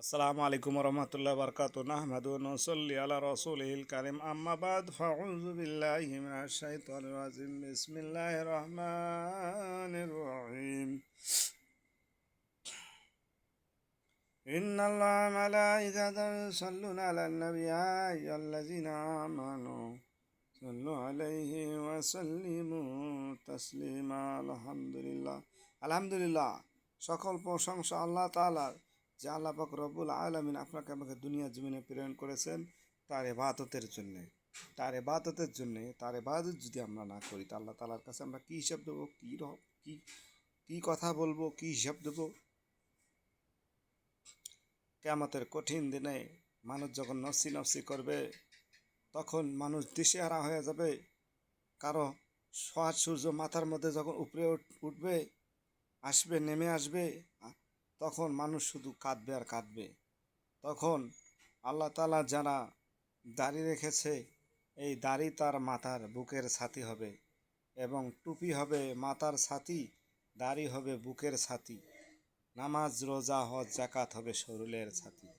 আসসালামু আলাইকুম রহমতুল্লাহ বরকাত নাহমাদু নসল্লি আলা রসুলিল কারিম আম্মা বাদ ফাউযু বিল্লাহি মিনাশ শাইতানির রাজিম বিসমিল্লাহির রহমানির রহিম إن الله ملائكته يصلون على النبي يا أيها الذين آمنوا صلوا عليه وسلموا تسليما الحمد لله الحمد لله সকল প্রশংসা আল্লাহ তাআলার যে আল্লাহ পাক রব্বুল আলমিন আপনাকে আমাকে দুনিয়া জমিনে প্রেরণ করেছেন তার এবাদতের জন্যে। তার এবাদতের জন্যে, তার এবাদত যদি আমরা না করি, তা আল্লাহ তালার কাছে আমরা কী হিসাব দেবো? কী রহ কী কী কথা বলব? কী হিসাব দেবো? কেয়ামতের কঠিন দিনে মানুষ যখন নফসি নফসি করবে, তখন মানুষ দিশেহারা হয়ে যাবে। কারও সোহার সূর্য মাথার মধ্যে যখন উপরে উঠ- উঠবে, আসবে, নেমে আসবে তখন মানুষ শুধু কাঁদবে আর কাঁদবে। তখন আল্লাহ তালা যারা দাড়ি রেখেছে, এই দাড়ি তার মাথার বুকের ছাতি হবে এবং টুপি হবে মাথার ছাতি, দাড়ি হবে বুকের ছাতি। নামাজ, রোজা, হজ জাকাত হবে শরীরের ছাতি।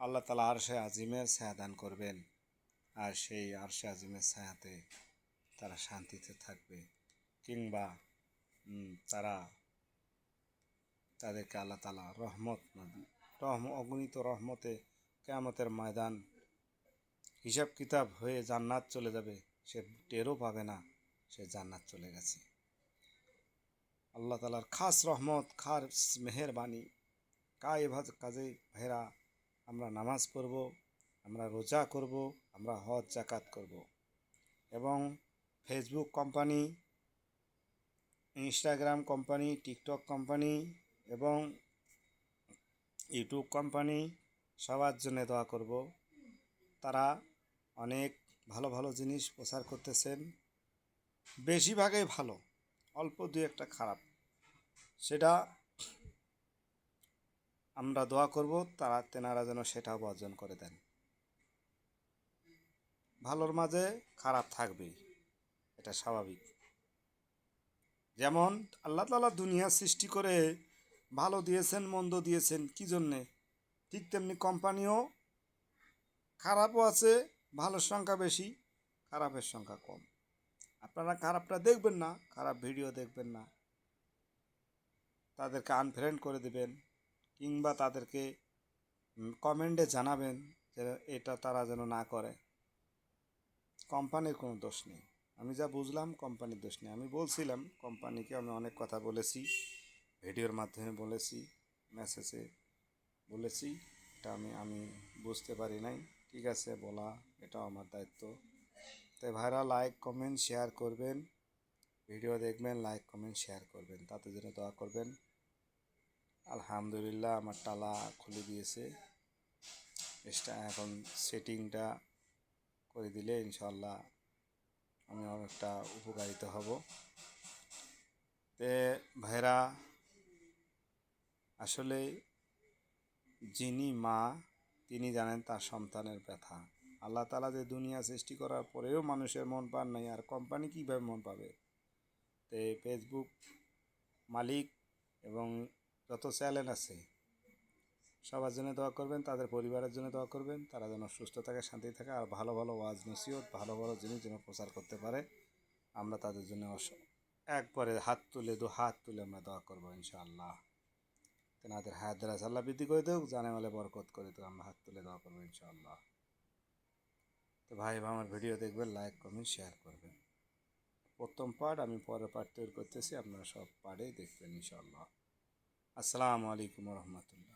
আল্লাহ তালা আরশে আজিমের ছায়া দান করবেন আর সেই আরশে আজিমের ছায়াতে তারা শান্তিতে থাকবে কিংবা তারা তাদেরকে আল্লাহ তালা রহমত, রহম, অগণিত রহমতে কেয়ামতের ময়দান হিসাব কিতাব হয়ে জান্নাত চলে যাবে, সে টেরও পাবে না, সে জান্নাত চলে গেছে। আল্লাহ তালার খাস রহমত, খাস মেহেরবানি কাই ভাজ কাজে ভেরা আমরা নামাজ পড়ব, আমরা রোজা করব, আমরা হজ জাকাত করব। এবং Facebook company, Instagram company, TikTok company এবং ইউটিউব কোম্পানি সবার জন্য দোয়া করব। তারা অনেক ভালো ভালো জিনিস প্রচার করতেছেন। বেশিরভাগই ভালো, অল্প দু একটা খারাপ। সেটা আমরা দোয়া করব, তারা তেনারা যেন সেটাও বর্জন করে দেন। ভালোর মাঝে খারাপ থাকবেই, এটা স্বাভাবিক। যেমন আল্লাহ তালা দুনিয়া সৃষ্টি করে ভালো দিয়েছেন, মন্দ দিয়েছেন, কি জন্যে? ঠিক তেমনি কোম্পানিও খারাপও আছে ভালোর সংখ্যা বেশি, খারাপের সংখ্যা কম। আপনারা খারাপটা দেখবেন না, খারাপ ভিডিও দেখবেন না। তাদেরকে আনফ্রেন্ড করে দেবেন, কিংবা তাদেরকে কমেন্টে জানাবেন যে এটা তারা যেন না করে। কোম্পানির কোনো দোষ নেই। আমি যা বুঝলাম, কোম্পানির দোষ নেই। আমি বলছিলাম, কোম্পানিকে আমি অনেক কথা বলেছি। ভিডিওর মাধ্যমে বলেছি, মেসেজে বলেছি, এটা আমি আমি বুঝতে পারি নাই। ঠিক আছে, বলা, এটাও আমার দায়িত্ব। তাই ভাইরা লাইক, কমেন্ট, শেয়ার করবেন। ভিডিও দেখবেন, লাইক, কমেন্ট, শেয়ার করবেন। তাতে জন্য দোয়া করবেন। আলহামদুলিল্লাহ, আমার টালা খুলে দিয়েছে। এটা এখন সেটিংটা করে দিলে ইনশাল্লাহ আমি অনেকটা উপকারিত হব। তে ভাইরা আসলে যিনি মা, তিনি জানেন তার সন্তানের ব্যথা। আল্লাহ তালা যে দুনিয়া সৃষ্টি করার পরেও মানুষের মন পান নাই, আর কোম্পানি কীভাবে মন পাবে? তে ফেসবুক মালিক এবং যত চ্যানেল আছে, সবার জন্য দোয়া করবেন, তাদের পরিবারের জন্য দোয়া করবেন, তারা যেন সুস্থ থাকে, শান্তি থাকে, আর ভালো ভালো ওয়াজ নসিহত, ভালো ভালো জিনিস যেন প্রচার করতে পারে। আমরা তাদের জন্য একবারে হাত তুলে, দু হাত তুলে আমরা দোয়া করব ইনশাআল্লাহ। তেনাদের হায়াত দ্বারা আল্লাহ বৃদ্ধি করে দেওক জানে মালে বরকত করে দেওক আমরা হাত তুলে দেওয়া করব ইনশাআল্লাহ। তো ভাই ভাই, আমার ভিডিও দেখবেন লাইক কমেন্ট শেয়ার করবেন। প্রথম পার্ট আমি পরের পার্ট তৈরি করতেছি, আপনারা সব পার্টেই দেখবেন ইনশাআল্লাহ। আসসালামু আলাইকুম রহমতুল্লাহ।